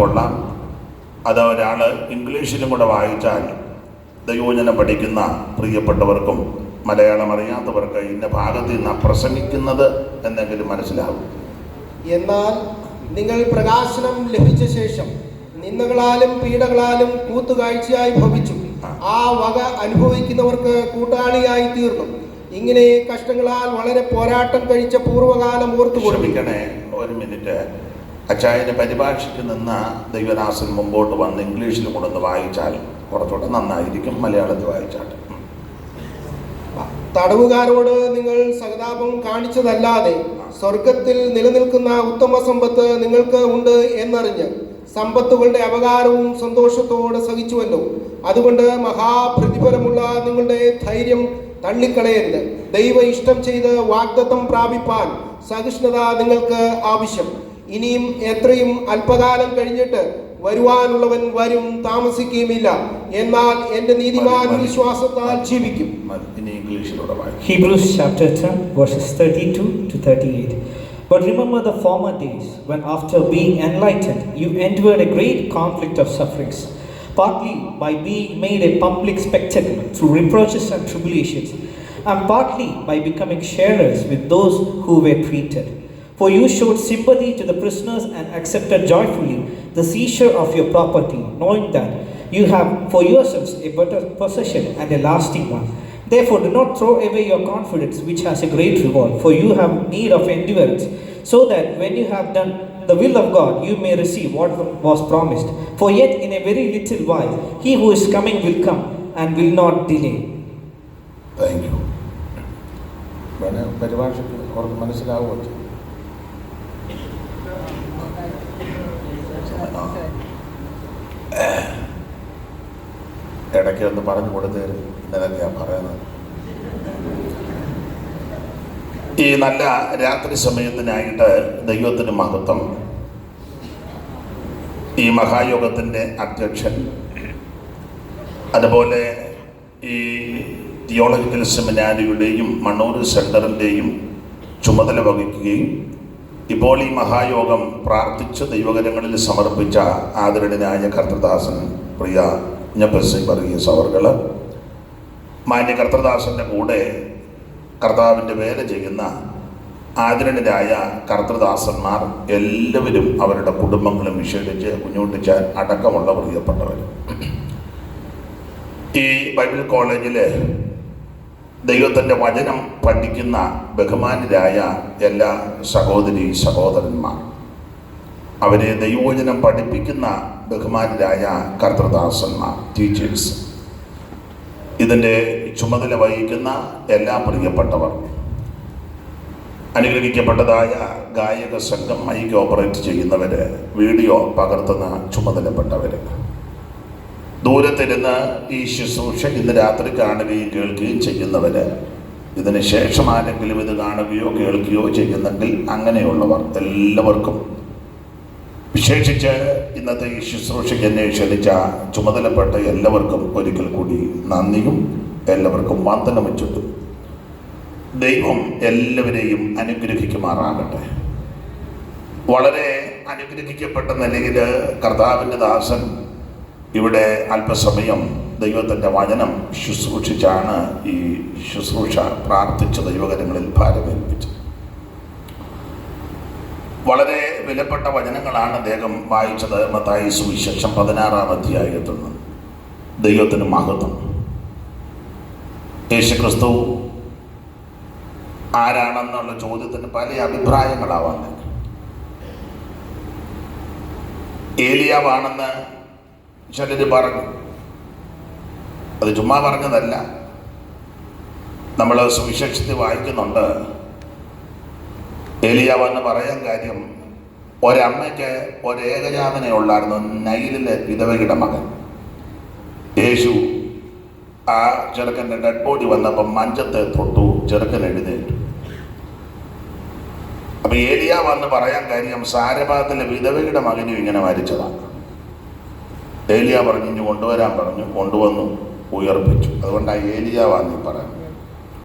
കൊള്ളാം. അത് ഒരാൾ ഇംഗ്ലീഷിലും കൂടെ വായിച്ചാൽ ദയോജന പഠിക്കുന്ന പ്രിയപ്പെട്ടവർക്കും മലയാളം അറിയാത്തവർക്ക് ഇന്ന ഭാഗത്ത് നിന്ന് പ്രസംഗിക്കുന്നത് എന്നെങ്കിലും മനസ്സിലാവും. എന്നാൽ നിങ്ങൾ പ്രകാശനം ലഭിച്ച ശേഷം നിന്ദകളാലും പീഡകളാലും കൂത്തുകാഴ്ചയായി ഭവിച്ചു. ആ വക അനുഭവിക്കുന്നവർക്ക് കൂട്ടാളിയായി തീർന്നു. ഇങ്ങനെ കഷ്ടങ്ങളാൽ വളരെ പോരാട്ടം കഴിച്ച പൂർവകാലം ഓർത്തു കൊടുപ്പിക്കണേ ഒരു മിനിറ്റ്. അച്ചായന് പരിഭാഷയ്ക്ക് നിന്ന ദൈവദാസൻ മുമ്പോട്ട് വന്ന് ഇംഗ്ലീഷിൽ കൊണ്ടൊന്ന് വായിച്ചാൽ കുറച്ചുകൂടെ നന്നായിരിക്കും മലയാളത്തിൽ വായിച്ചാട്ട് തടവുകാരോട് നിങ്ങൾ സഹതാപം കാണിച്ചതല്ലാതെ സ്വർഗത്തിൽ നിലനിൽക്കുന്ന ഉത്തമ സമ്പത്ത് നിങ്ങൾക്ക് ഉണ്ട് എന്നറിഞ്ഞ് സമ്പത്തുകളുടെ അപകാരവും സന്തോഷത്തോടെ സഹിച്ചുവല്ലോ. അതുകൊണ്ട് മഹാപ്രതിഫലമുള്ള നിങ്ങളുടെ ധൈര്യം തള്ളിക്കളയരുത്. ദൈവ ഇഷ്ടം ചെയ്ത് വാഗ്ദത്തം പ്രാപിപ്പാൻ സഹിഷ്ണുത നിങ്ങൾക്ക് ആവശ്യം. ഇനിയും എത്രയും അല്പകാലം കഴിഞ്ഞിട്ട് വരുവാനുള്ളവൻ വരും താമസിക്കുകയുമില്ല എന്നാൽ എന്റെ നീതിമാൻ വിശ്വാസത്താൽ ജീവിക്കും മതി. ഇനി ഇംഗ്ലീഷിലൂടെ വായിക്കും Hebrews chapter 10, verses 32 to 38. But remember the former days when, after being enlightened, you endured a great conflict of sufferings, partly by being made a public spectacle through reproaches and tribulations, and partly by becoming sharers with those who were treated. For you showed sympathy to the prisoners and accepted joyfully the seizure of your property, knowing that you have for yourselves a better possession and a lasting one. Therefore, do not throw away your confidence, which has a great reward, for you have need of endurance, so that when you have done the will of God, you may receive what was promised. For yet in a very little while, he who is coming will come and will not delay. Thank you. ഇടയ്ക്ക് ഒന്ന് പറഞ്ഞു കൊടുത്തേര്. ഞാൻ പറയുന്നത്? ഈ നല്ല രാത്രി സമയത്തിനായിട്ട് ദൈവത്തിന് മഹത്വം. ഈ മഹായോഗത്തിന്റെ അധ്യക്ഷൻ. അതുപോലെ ഈ തിയോളജിക്കൽ സെമിനാരിയുടെയും മണ്ണൂർ സെന്ററിന്റെയും ചുമതല വഹിക്കുകയും ഇപ്പോൾ ഈ മഹായോഗം പ്രാർത്ഥിച്ച ദൈവകരങ്ങളിൽ സമർപ്പിച്ച ആദരണീയനായ കർത്തദാസൻ പ്രിയ ഞപ്പസി വർഗീസ് അവർകൾ മാന്യ കർത്തദാസന്റെ കൂടെ കർത്താവിന്റെ വേല ചെയ്യുന്ന ആദരണീയരായ കർത്തദാസന്മാർ എല്ലാവരും അവരുടെ കുടുംബങ്ങളും വിശേഷിച്ച് കുഞ്ഞുട്ടിച്ചാൻ അടക്കമുള്ള പ്രിയപ്പെട്ടവർ. ഈ ബൈബിൾ കോളേജിൽ ദൈവത്തിന്റെ വചനം പഠിക്കുന്ന ബഹുമാനരായ എല്ലാ സഹോദരി സഹോദരന്മാർ. അവരെ ദൈവവചനം പഠിപ്പിക്കുന്ന ബഹുമാനരായ കർത്തൃദാസന്മാർ ടീച്ചേഴ്സ് ഇതിന്റെ ചുമതല വഹിക്കുന്ന എല്ലാ പ്രിയപ്പെട്ടവർ. അനുഗ്രഹിക്കപ്പെട്ടതായ ഗായക സംഘം മൈക്ക് ഓപ്പറേറ്റ് ചെയ്യുന്നവർ വീഡിയോ പകർത്തുന്ന ചുമതലപ്പെട്ടവർ ദൂരത്തിരുന്ന് ഈ ശുശ്രൂഷ ഇന്ന് രാത്രി കാണുകയും കേൾക്കുകയും ചെയ്യുന്നവര് ഇതിന് ശേഷം ആരെങ്കിലും ഇത് കാണുകയോ കേൾക്കുകയോ ചെയ്യുന്നെങ്കിൽ അങ്ങനെയുള്ളവർ എല്ലാവർക്കും. വിശേഷിച്ച് ഇന്നത്തെ ഈ ശുശ്രൂഷയ്ക്ക് എന്നെ ക്ഷണിച്ച ചുമതലപ്പെട്ട എല്ലാവർക്കും ഒരിക്കൽ കൂടി നന്ദിയും എല്ലാവർക്കും വന്ദനവും ദൈവം എല്ലാവരെയും അനുഗ്രഹിക്കുമാറാകട്ടെ. വളരെ അനുഗ്രഹിക്കപ്പെട്ട നിലയിൽ കർത്താവിന്റെ ദാസൻ ഇവിടെ അല്പസമയം ദൈവത്തിന്റെ വചനം ശുശ്രൂഷിച്ചാണ് ഈ ശുശ്രൂഷ പ്രാർത്ഥിച്ച ദൈവകരങ്ങളിൽ ഭാരമേൽപ്പിച്ചത്. വളരെ വിലപ്പെട്ട വചനങ്ങളാണ് അദ്ദേഹം വായിച്ചത്. മത്തായി സുവിശേഷം പതിനാറാം അധ്യായത്തിൽ നിന്ന് ദൈവത്തിന് മഹത്വം. യേശുക്രിസ്തു ആരാണെന്നുള്ള ചോദ്യത്തിന് പല അഭിപ്രായങ്ങളാവാൻ ഏലിയാവാണെന്ന് ചിലർ പറഞ്ഞു. അത് ചുമ്മാ പറഞ്ഞതല്ല. നമ്മൾ സുവിശേഷത്തിൽ വായിക്കുന്നുണ്ട്. ഏലിയാവെന്ന് പറയാൻ കാര്യം ഒരമ്മയ്ക്ക് ഒരേകജാതനെ ഉള്ളായിരുന്നു നൈലിലെ വിധവയുടെ മകൻ. യേശു ആ ചെറുക്കന്റെ ഡെഡ് ബോഡി വന്നപ്പം മഞ്ചത്തെ തൊട്ടു ചെറുക്കൻ എഴുന്നേറ്റു. അപ്പൊ ഏലിയാവെന്ന് പറയാൻ കാര്യം സാരഭാഗത്തിലെ വിധവയുടെ മകനും ഇങ്ങനെ മരിച്ചതാണ് ഏലിയ പറഞ്ഞു കൊണ്ടുവരാൻ പറഞ്ഞു. കൊണ്ടുവന്നു ഉയർപ്പിച്ചു. അതുകൊണ്ടാണ് വാങ്ങി പറയുന്നത്